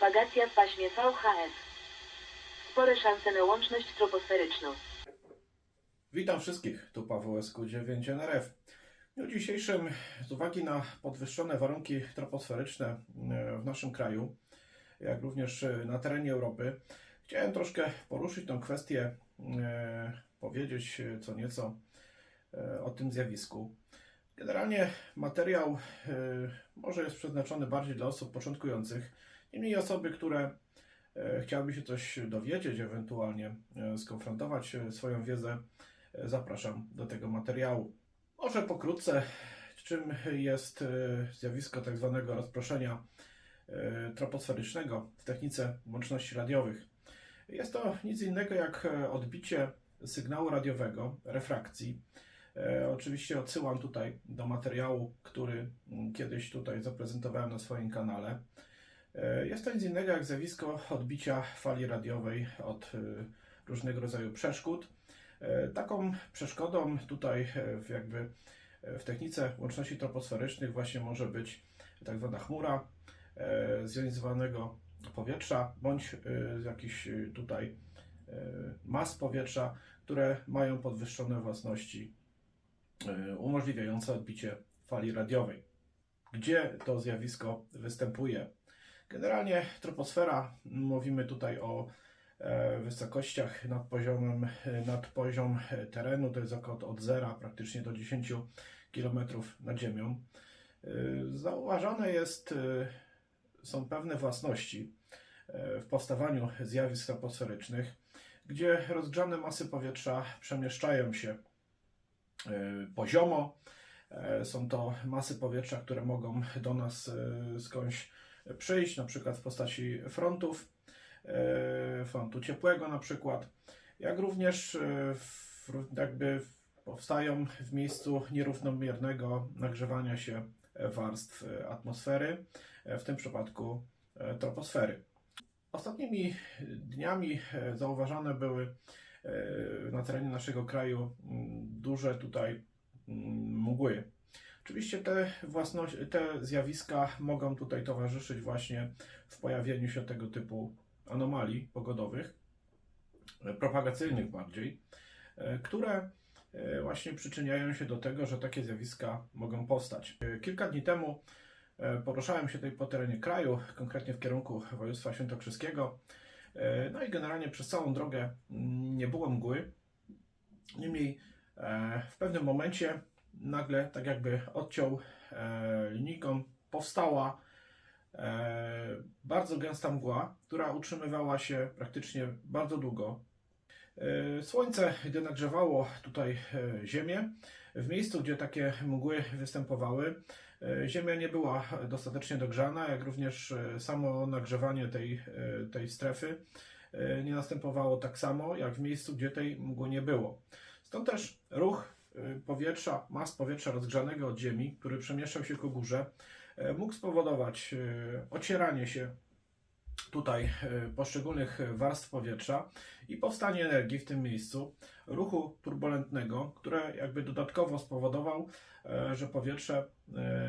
Propagacja w paśmie VHF. Spore szanse na łączność troposferyczną. Witam wszystkich, tu Paweł SQ9 NRF. W dniu dzisiejszym, z uwagi na podwyższone warunki troposferyczne e, w naszym kraju, jak również e, na terenie Europy, chciałem troszkę poruszyć tą kwestię, e, powiedzieć co nieco o tym zjawisku. Generalnie materiał może jest przeznaczony bardziej dla osób początkujących, niemniej osoby, które e, chciałyby się coś dowiedzieć, ewentualnie e, skonfrontować e, swoją wiedzę Zapraszam do tego materiału. Może pokrótce, czym jest zjawisko tak zwanego rozproszenia troposferycznego w technice łączności radiowych. Jest to nic innego jak odbicie sygnału radiowego, refrakcji. Oczywiście odsyłam tutaj do materiału, który mm, kiedyś tutaj zaprezentowałem na swoim kanale. E, Jest to nic innego jak zjawisko odbicia fali radiowej od e, różnego rodzaju przeszkód. E, Taką przeszkodą tutaj w jakby w technice łączności troposferycznych właśnie może być tak zwana chmura zjonizowanego powietrza bądź e, tutaj mas powietrza, które mają podwyższone własności umożliwiające odbicie fali radiowej. Gdzie to zjawisko występuje? Generalnie troposfera, mówimy tutaj o e, wysokościach nad poziomem, e, nad poziom e, terenu, to jest około od 0 praktycznie do 10 km nad ziemią. Zauważone jest, są pewne własności w powstawaniu zjawisk troposferycznych, gdzie rozgrzane masy powietrza przemieszczają się poziomo. Są to masy powietrza, które mogą do nas skądś przyjść, na przykład w postaci frontów, e, frontu ciepłego na przykład, jak również e, jakby powstają w miejscu nierównomiernego nagrzewania się warstw atmosfery, e, w tym przypadku troposfery. Ostatnimi dniami zauważane były na terenie naszego kraju duże tutaj mgły. Oczywiście te, te zjawiska mogą tutaj towarzyszyć właśnie w pojawieniu się tego typu anomalii pogodowych, propagacyjnych bardziej, e, które e, właśnie przyczyniają się do tego, że takie zjawiska mogą powstać. E, Kilka dni temu poruszałem się tutaj po terenie kraju, konkretnie w kierunku województwa świętokrzyskiego. No i generalnie przez całą drogę mm, nie było mgły. Niemniej w pewnym momencie nagle, tak jakby odciął e, linijką, powstała e, bardzo gęsta mgła, która utrzymywała się praktycznie bardzo długo. E, Słońce, gdy nagrzewało tutaj e, Ziemię, w miejscu, gdzie takie mgły występowały, e, Ziemia nie była dostatecznie dogrzana, jak również e, samo nagrzewanie tej, e, tej strefy e, nie następowało tak samo, jak w miejscu, gdzie tej mgły nie było. Stąd też ruch powietrza, mas powietrza rozgrzanego od Ziemi, który przemieszczał się ku górze, e, mógł spowodować e, ocieranie się tutaj poszczególnych warstw powietrza i powstanie energii w tym miejscu, ruchu turbulentnego, które jakby dodatkowo spowodował, że powietrze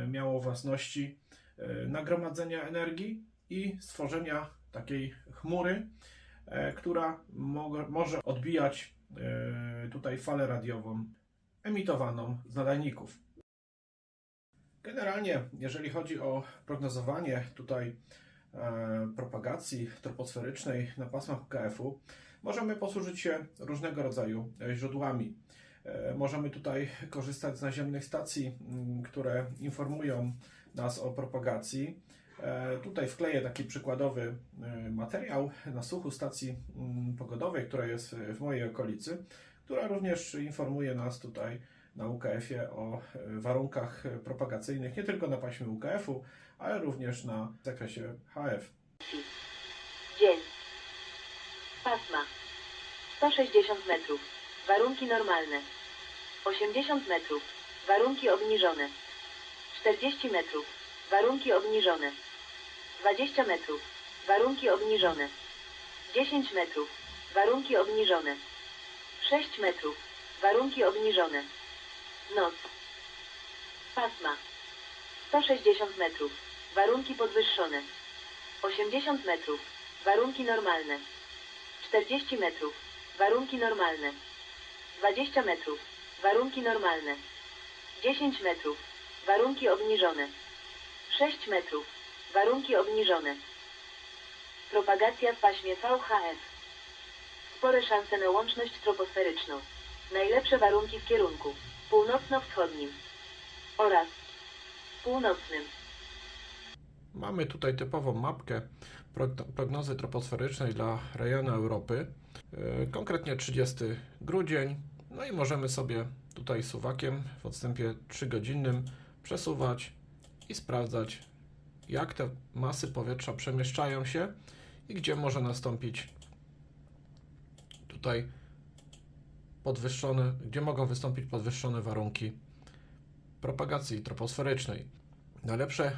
miało własności nagromadzenia energii i stworzenia takiej chmury, która mo- może odbijać tutaj falę radiową emitowaną z nadajników. Generalnie, jeżeli chodzi o prognozowanie tutaj e, propagacji troposferycznej na pasmach UKF-u, możemy posłużyć się różnego rodzaju e, źródłami. E, Możemy tutaj korzystać z naziemnych stacji, m, które informują nas o propagacji. E, Tutaj wkleję taki przykładowy e, materiał na słuchu stacji mm, pogodowej, która jest w mojej okolicy, która również informuje nas tutaj na UKF-ie o e, warunkach e, propagacyjnych nie tylko na paśmie UKF-u, ale również na zakresie HF. Dzień. Pasma. 160 metrów. Warunki normalne. 80 metrów. Warunki obniżone. 40 metrów. Warunki obniżone. 20 metrów. Warunki obniżone. 10 metrów. Warunki obniżone. 6 metrów. Warunki obniżone. Noc. Pasma. 160 metrów. Warunki podwyższone. 80 metrów. Warunki normalne. 40 metrów. Warunki normalne. 20 metrów. Warunki normalne. 10 metrów. Warunki obniżone. 6 metrów. Warunki obniżone. Propagacja w paśmie VHF. Spore szanse na łączność troposferyczną. Najlepsze warunki w kierunku północno-wschodnim oraz północnym. Mamy tutaj typową mapkę prog- prognozy troposferycznej dla rejonu Europy, yy, konkretnie 30 grudzień. No i możemy sobie tutaj suwakiem w odstępie 3-godzinnym przesuwać i sprawdzać, jak te masy powietrza przemieszczają się i gdzie może nastąpić tutaj podwyższone, gdzie mogą wystąpić podwyższone warunki propagacji troposferycznej. Najlepsze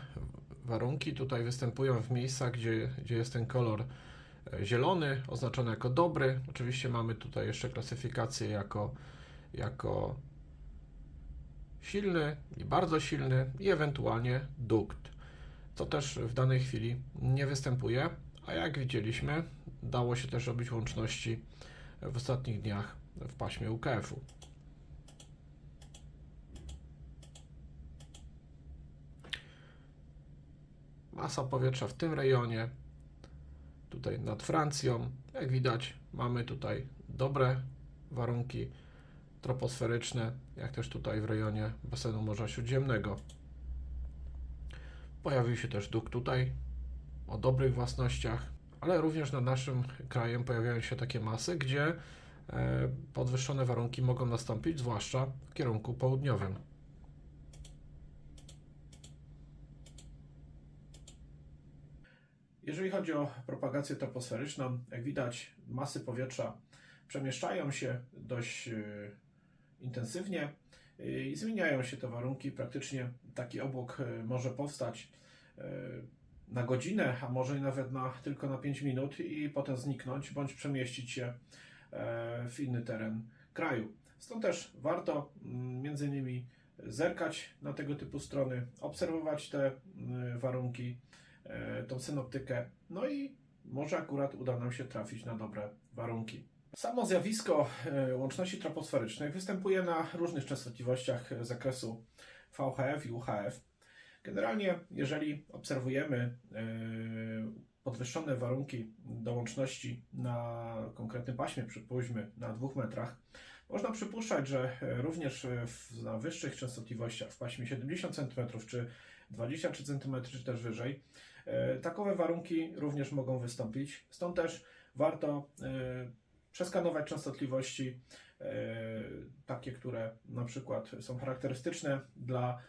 warunki tutaj występują w miejscach, gdzie, gdzie jest ten kolor e, zielony, oznaczony jako dobry. Oczywiście mamy tutaj jeszcze klasyfikację jako, jako silny i bardzo silny i ewentualnie dukt, co też w danej chwili nie występuje, a jak widzieliśmy, dało się też robić łączności w ostatnich dniach w paśmie UKF-u. Masa powietrza w tym rejonie, tutaj nad Francją. Jak widać, mamy tutaj dobre warunki troposferyczne, jak też tutaj w rejonie basenu Morza Śródziemnego. Pojawił się też duk tutaj o dobrych własnościach, ale również nad naszym krajem pojawiają się takie masy, gdzie e, podwyższone warunki mogą nastąpić, zwłaszcza w kierunku południowym. Jeżeli chodzi o propagację troposferyczną, jak widać, masy powietrza przemieszczają się dość e, intensywnie e, i zmieniają się te warunki. Praktycznie taki obłok może powstać na godzinę, a może nawet na, tylko na 5 minut i potem zniknąć bądź przemieścić się e, w inny teren kraju. Stąd też warto mm, między innymi zerkać na tego typu strony, obserwować te mm, warunki, e, tą synoptykę, no i może akurat uda nam się trafić na dobre warunki. Samo zjawisko e, łączności troposferycznych występuje na różnych częstotliwościach zakresu VHF i UHF. Generalnie, jeżeli obserwujemy e, podwyższone warunki do łączności na konkretnym paśmie, przypuśćmy na 2 metrach, można przypuszczać, że e, również e, w, na wyższych częstotliwościach, w paśmie 70 cm czy 23 cm, czy też wyżej, takowe warunki również mogą wystąpić. Stąd też warto przeskanować częstotliwości takie, które na przykład są charakterystyczne dla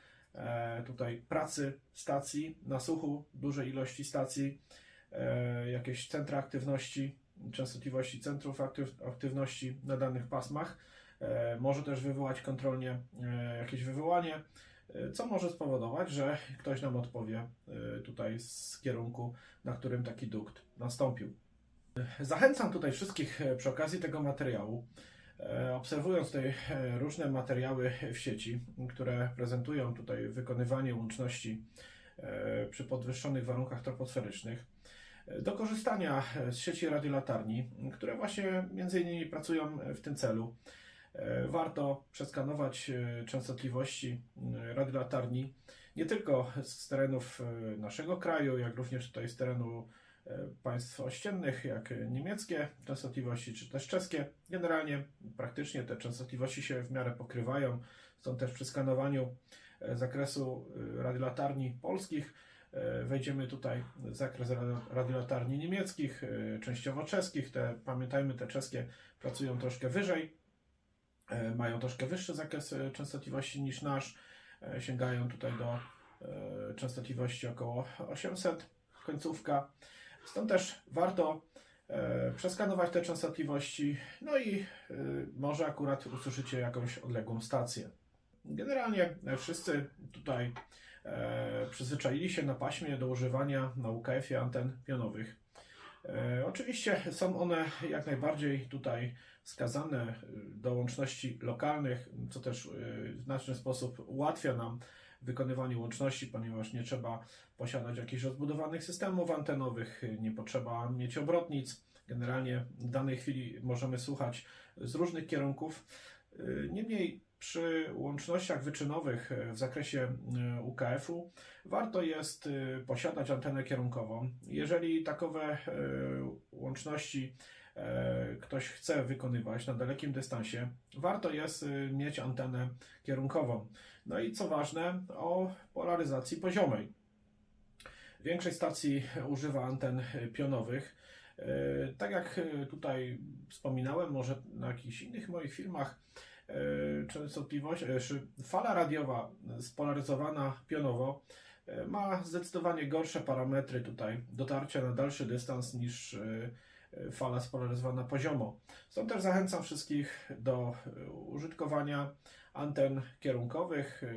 tutaj pracy stacji na suchu, dużej ilości stacji, e, jakieś centra aktywności, częstotliwości centrów aktyw, aktywności na danych pasmach. E, może też wywołać kontrolnie e, jakieś wywołanie, e, co może spowodować, że ktoś nam odpowie e, tutaj z kierunku, na którym taki dukt nastąpił. Zachęcam tutaj wszystkich e, przy okazji tego materiału, e, obserwując tutaj e, różne materiały w sieci, które prezentują tutaj wykonywanie łączności e, przy podwyższonych warunkach troposferycznych, e, do korzystania z sieci radiolatarni, które właśnie między innymi pracują w tym celu. E, Warto przeskanować e, częstotliwości e, radiolatarni nie tylko z terenów e, naszego kraju, jak również tutaj z terenu e, państw ościennych, jak niemieckie częstotliwości, czy też czeskie. Generalnie praktycznie te częstotliwości się w miarę pokrywają, stąd też przy skanowaniu e, zakresu e, radiolatarni polskich e, wejdziemy tutaj w zakres radio- radiolatarni niemieckich, e, częściowo czeskich. Te, pamiętajmy, te czeskie pracują troszkę wyżej, e, mają troszkę wyższy zakres e, częstotliwości niż nasz, e, sięgają tutaj do e, częstotliwości około 800 końcówka. Stąd też warto e, przeskanować te częstotliwości, no i e, może akurat usłyszycie jakąś odległą stację. Generalnie wszyscy tutaj e, przyzwyczaili się na paśmie do używania na UKF-ie anten pionowych. Oczywiście są one jak najbardziej tutaj wskazane e, do łączności lokalnych, co też w znaczny sposób ułatwia nam wykonywaniu łączności, ponieważ nie trzeba posiadać jakichś rozbudowanych systemów antenowych, nie potrzeba mieć obrotnic. Generalnie w danej chwili możemy słuchać z różnych kierunków. Y, Niemniej przy łącznościach wyczynowych y, w zakresie y, UKF-u warto jest posiadać antenę kierunkową. Jeżeli takowe łączności ktoś chce wykonywać na dalekim dystansie, warto jest y, mieć antenę kierunkową. No i co ważne, o polaryzacji poziomej. Większość stacji używa anten pionowych. E, Tak jak e, tutaj wspominałem, może na jakichś innych moich filmach, e, częstotliwość, e, fala radiowa spolaryzowana pionowo e, ma zdecydowanie gorsze parametry tutaj dotarcia na dalszy dystans niż e, e, fala spolaryzowana poziomo. Stąd też zachęcam wszystkich do e, użytkowania anten kierunkowych e,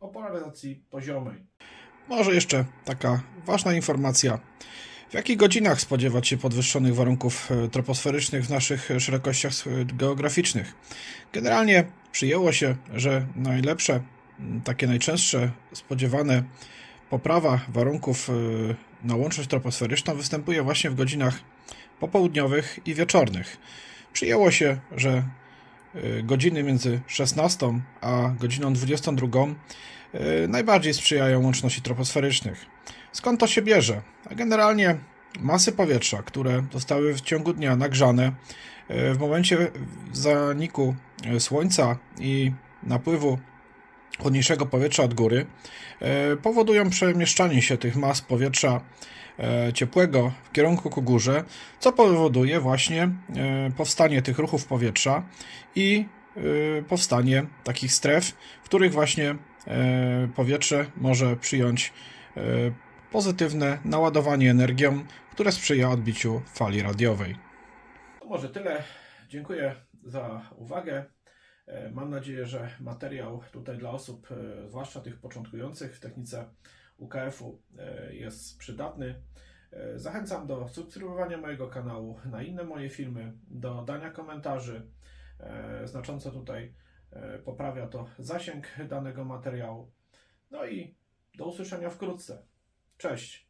o polaryzacji poziomej. Może jeszcze taka ważna informacja. W jakich godzinach spodziewać się podwyższonych warunków e, troposferycznych w naszych e, szerokościach e, geograficznych? Generalnie przyjęło się, że najlepsze, takie najczęstsze spodziewane poprawa warunków e, na łączność troposferyczną występuje właśnie w godzinach popołudniowych i wieczornych. Przyjęło się, że e, godziny między 16 a godziną 22 e, najbardziej sprzyjają łączności troposferycznych. Skąd to się bierze? Generalnie masy powietrza, które zostały w ciągu dnia nagrzane e, w momencie zaniku słońca i napływu chłodniejszego powietrza od góry powodują przemieszczanie się tych mas powietrza ciepłego w kierunku ku górze, co powoduje właśnie e, powstanie tych ruchów powietrza i e, powstanie takich stref, w których właśnie e, powietrze może przyjąć e, pozytywne naładowanie energią, które sprzyja odbiciu fali radiowej. To może tyle. Dziękuję za uwagę. E, Mam nadzieję, że materiał tutaj dla osób, e, zwłaszcza tych początkujących w technice UKF-u, e, jest przydatny. E, Zachęcam do subskrybowania mojego kanału na inne moje filmy, do dania komentarzy. E, Znacząco tutaj poprawia to zasięg danego materiału. No i do usłyszenia wkrótce. Cześć.